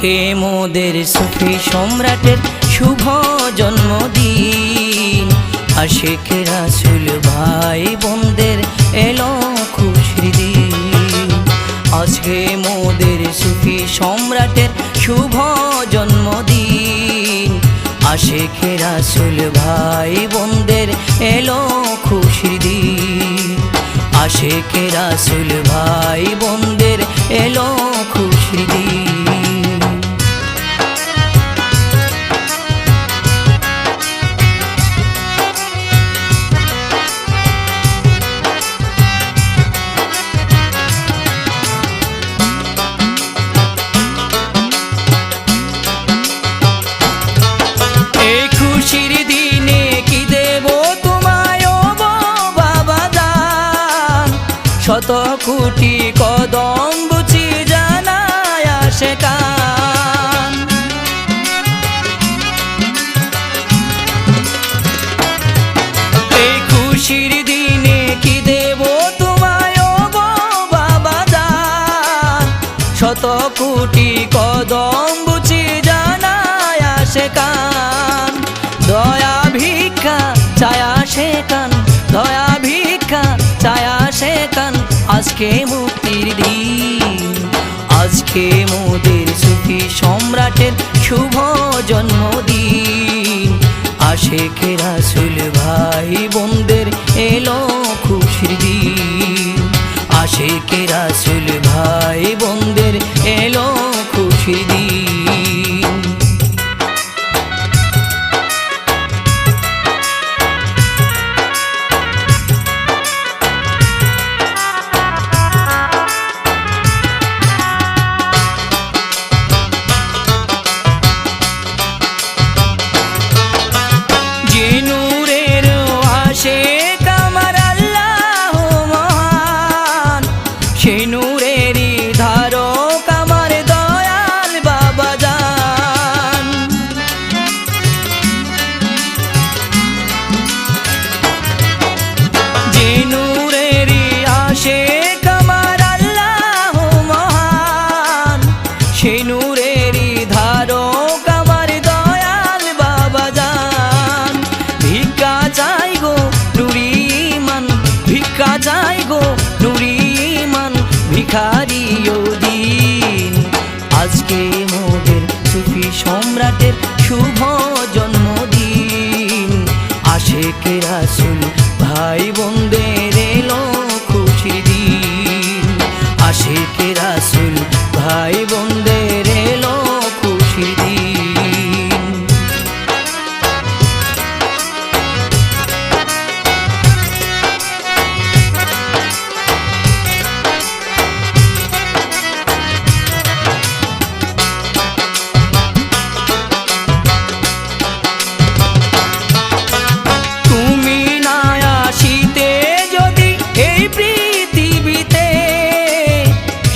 আজকে মোদের সুফি সম্রাটের শুভ জন্মদিন। আশেখ রাসুল ভাই বোনদের এলো খুশির দিন। আজকে মোদের সুফি সম্রাটের শুভ জন্মদিন। আশেখ রাসুল ভাই বোনদের এলো খুশির দিন। আশেখ রাসুল ভাই বোনদের এলো শত কোটি কদম বুঝি জানায় আসে কান এই খুশির দিনে কি দেব তোমায় গো বাবা দান শত কোটি কদম বুঝি জানায় আসে কান দয়া, ভিক্ষা চায়া সে আজকে মুক্তির দিন। আজকে মোদের সুখি সম্রাটের শুভ জন্মদিন। আশেখ রাসুল ভাই বোনদের এলো খুশির দিন। আশেখ রাসুল ভাই বোনদের এলো ভিখারি দিন। আজকে মোদের সুফি সম্রাটের শুভ জন্মদিন। আশেখ রাসুল ভাই বোনদের এলো খুশি দিন। আশেখ রাসুল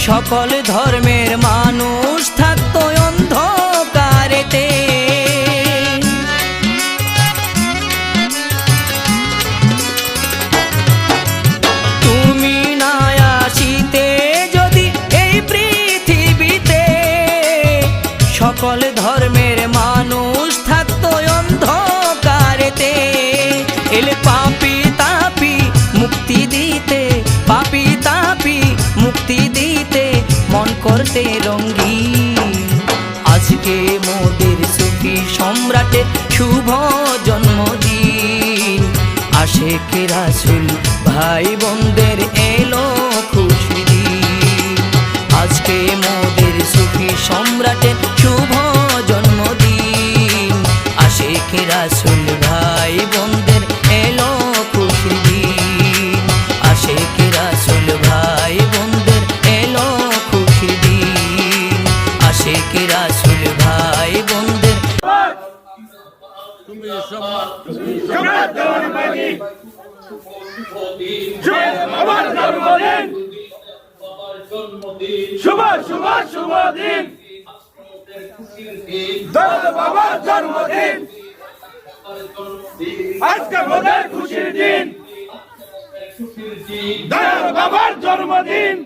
সকল ধর্মের মানুষ করতে রঙ্গিন আজকে মোদের সুখী সম্রাটের শুভ জন্মদিন। আশেখ রাসুল ভাই বোনদের এলো খুশি আজকে মোদের সুখী সম্রাটের শুভ জন্মদিন। আশেখ রাসুল ভাই বোনদের এলো শুভ শুভ শুভ দিন দয়াল বাবার জন্মদিন আজকে মোদের খুশির দিন। দয়াল বাবার জন্মদিন।